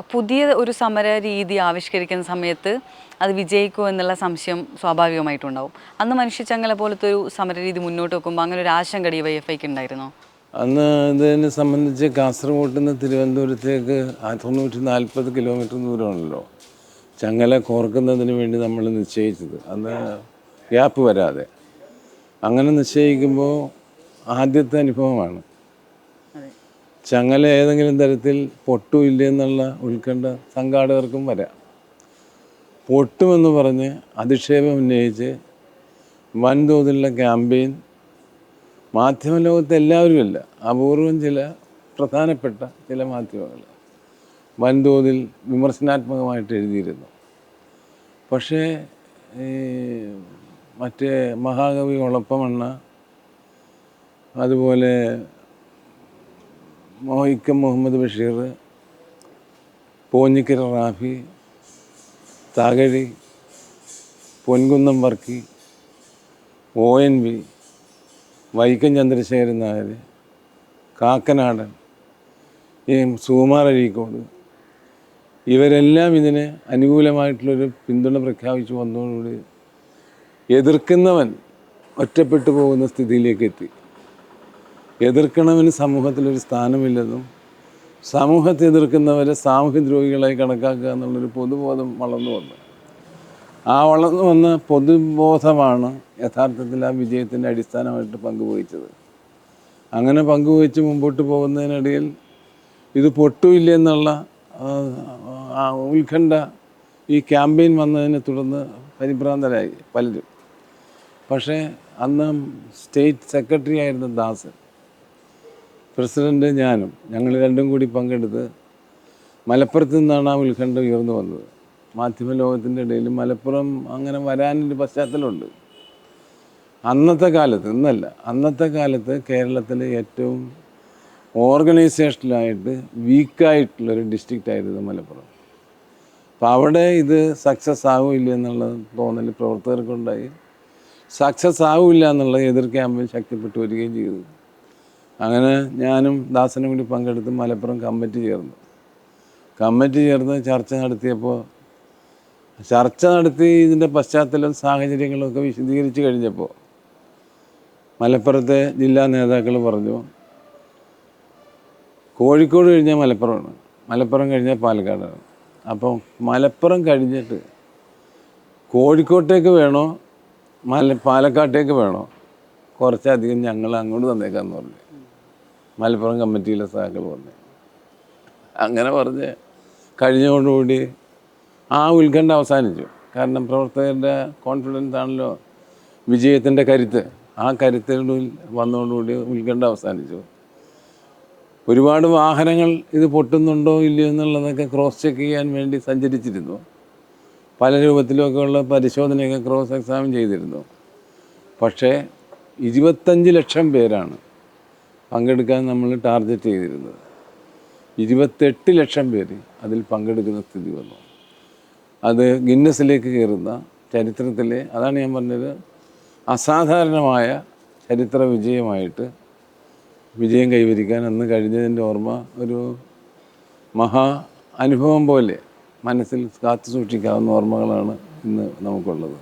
പുതിയ ഒരു സമര രീതി ആവിഷ്കരിക്കുന്ന സമയത്ത് അത് വിജയിക്കുമോ എന്നുള്ള സംശയം സ്വാഭാവികമായിട്ടുണ്ടാവും. അന്ന് മനുഷ്യച്ചങ്ങല പോലത്തെ ഒരു സമര രീതി മുന്നോട്ട് വെക്കുമ്പോൾ അങ്ങനെ ഒരു ആശങ്ക ഡി വൈ എഫ് ഐക്ക് ഉണ്ടായിരുന്നോ? അന്ന് ഇതിനെ സംബന്ധിച്ച് കാസർഗോഡ് നിന്ന് തിരുവനന്തപുരത്തേക്ക് തൊണ്ണൂറ്റി നാൽപ്പത് കിലോമീറ്റർ ദൂരമാണല്ലോ. ചങ്ങല കോർക്കുന്നതിന് വേണ്ടി നമ്മൾ നിശ്ചയിച്ചത്. അന്ന് ഗ്യാപ്പ് വരാതെ. അങ്ങനെ നിശ്ചയിക്കുമ്പോൾ ആദ്യത്തെ അനുഭവമാണ്. ചങ്ങല ഏതെങ്കിലും തരത്തിൽ പൊട്ടുമില്ല എന്നുള്ള ഉത്കണ്ഠ സംഘാടകർക്കും വരാം. പൊട്ടുമെന്ന് പറഞ്ഞ് അധിക്ഷേപം ഉന്നയിച്ച് വൻതോതിലുള്ള ക്യാമ്പയിൻ മാധ്യമ ലോകത്ത് എല്ലാവരുമില്ല അപൂർവം ചില പ്രധാനപ്പെട്ട ചില മാധ്യമങ്ങൾ വൻതോതിൽ വിമർശനാത്മകമായിട്ട് എഴുതിയിരുന്നു. പക്ഷേ ഈ മറ്റേ മഹാകവി ഒളപ്പമണ്ണ അതുപോലെ മോഹിക്കം Muhammad Basheer Ponjikkara Rafi Thakazhi Ponkunnam Varkey O N V Vaikom Chandrasekharan Nair Kakkanadan ഈ സുകുമാർ അഴീക്കോട് ഇവരെല്ലാം ഇതിന് അനുകൂലമായിട്ടുള്ളൊരു പിന്തുണ പ്രഖ്യാപിച്ചു വന്നതോടുകൂടി എതിർക്കുന്നവൻ ഒറ്റപ്പെട്ടു പോകുന്ന സ്ഥിതിയിലേക്ക് എത്തി. എതിർക്കണവന് സമൂഹത്തിലൊരു സ്ഥാനമില്ലെന്നും സമൂഹത്തെ എതിർക്കുന്നവരെ സാമൂഹ്യ ദ്രോഹികളായി കണക്കാക്കുക എന്നുള്ളൊരു പൊതുബോധം വളർന്നു വന്നു. ആ വളർന്നു വന്ന പൊതുബോധമാണ് യഥാർത്ഥത്തിൽ ആ വിജയത്തിന്റെ അടിസ്ഥാനമായിട്ട് പങ്കുവഹിച്ചത്. അങ്ങനെ പങ്കുവഹിച്ച് മുമ്പോട്ട് പോകുന്നതിനിടയിൽ ഇത് പൊട്ടുമില്ല എന്നുള്ള ഉത്കണ്ഠ ഈ ക്യാമ്പയിൻ വന്നതിനെ തുടർന്ന് പരിഭ്രാന്തരായി പലരും. പക്ഷേ അന്ന് സ്റ്റേറ്റ് സെക്രട്ടറി ആയിരുന്ന ദാസൻ പ്രസിഡന്റ് ഞാനും ഞങ്ങൾ രണ്ടും കൂടി പങ്കെടുത്ത് മലപ്പുറത്ത് നിന്നാണ് ആ ഉത്കണ്ഠ ഉയർന്നു വന്നത്. മാധ്യമ ലോകത്തിന്റെ ഇടയിൽ മലപ്പുറം അങ്ങനെ വരാനൊരു പശ്ചാത്തലമുണ്ട്. അന്നത്തെ കാലത്ത് ഇന്നല്ല അന്നത്തെ കാലത്ത് കേരളത്തിലെ ഏറ്റവും ഓർഗനൈസേഷനിലായിട്ട് വീക്കായിട്ടുള്ളൊരു ഡിസ്ട്രിക്റ്റ് ആയിരുന്നു മലപ്പുറം. അപ്പോൾ അവിടെ ഇത് സക്സസ് ആവില്ല എന്നുള്ള തോന്നൽ പ്രവർത്തകർക്കുണ്ടായി. സക്സസ് ആവില്ല എന്നുള്ള എതിർ ക്യാമ്പിൽ ശക്തിപ്പെട്ടു വരികയും ചെയ്തു. അങ്ങനെ ഞാനും ദാസനും കൂടി പങ്കെടുത്ത് മലപ്പുറം കമ്മിറ്റി ചേർന്നു. കമ്മിറ്റി ചേർന്ന് ചർച്ച നടത്തിയപ്പോൾ ചർച്ച നടത്തി ഇതിന്റെ പശ്ചാത്തലം സാഹചര്യങ്ങളൊക്കെ വിശദീകരിച്ച് കഴിഞ്ഞപ്പോൾ മലപ്പുറത്തെ ജില്ലാ നേതാക്കൾ പറഞ്ഞു കോഴിക്കോട് കഴിഞ്ഞാൽ മലപ്പുറമാണ്. മലപ്പുറം കഴിഞ്ഞാൽ പാലക്കാടാണ്. അപ്പം മലപ്പുറം കഴിഞ്ഞിട്ട് കോഴിക്കോട്ടേക്ക് വേണോ? മല പാലക്കാട്ടേക്ക് വേണോ? കുറച്ചധികം ഞങ്ങൾ അങ്ങോട്ട് തന്നേക്കാന്ന് പറഞ്ഞു. മലപ്പുറം കമ്മിറ്റിയിലെ സഹാക്കൾ പറഞ്ഞു അങ്ങനെ പറഞ്ഞ് കഴിഞ്ഞതോടുകൂടി ആ ഉത്കണ്ഠ അവസാനിച്ചു. കാരണം പ്രവർത്തകരുടെ കോൺഫിഡൻസ് ആണല്ലോ വിജയത്തിന്റെ കരുത്ത്. ആ കരുത്തിനുള്ളിൽ വന്നതോടുകൂടി ഉത്കണ്ഠ അവസാനിച്ചു. ഒരുപാട് വാഹനങ്ങൾ ഇത് പൊട്ടുന്നുണ്ടോ ഇല്ലയോ എന്നുള്ളതൊക്കെ ക്രോസ് ചെക്ക് ചെയ്യാൻ വേണ്ടി സഞ്ചരിച്ചിരുന്നു. പല രൂപത്തിലൊക്കെ ഉള്ള പരിശോധനയൊക്കെ ക്രോസ് എക്സാമിൻ ചെയ്തിരുന്നു. പക്ഷേ ഇരുപത്തഞ്ച് ലക്ഷം പേരാണ് പങ്കെടുക്കാൻ നമ്മൾ ടാർഗറ്റ് ചെയ്തിരുന്നത്. ഇരുപത്തെട്ട് ലക്ഷം പേര് അതിൽ പങ്കെടുക്കുന്ന സ്ഥിതി വന്നു. അത് ഗിന്നസിലേക്ക് കയറുന്ന ചരിത്രത്തിലെ അതാണ് ഞാൻ പറഞ്ഞത് അസാധാരണമായ ചരിത്ര വിജയമായിട്ട് വിജയം കൈവരിക്കാൻ അന്ന് കഴിഞ്ഞതിന്റെ ഓർമ്മ ഒരു മഹാ അനുഭവം പോലെ മനസ്സിൽ കാത്തു സൂക്ഷിക്കാവുന്ന ഓർമ്മകളാണ് ഇന്ന് നമുക്കുള്ളത്.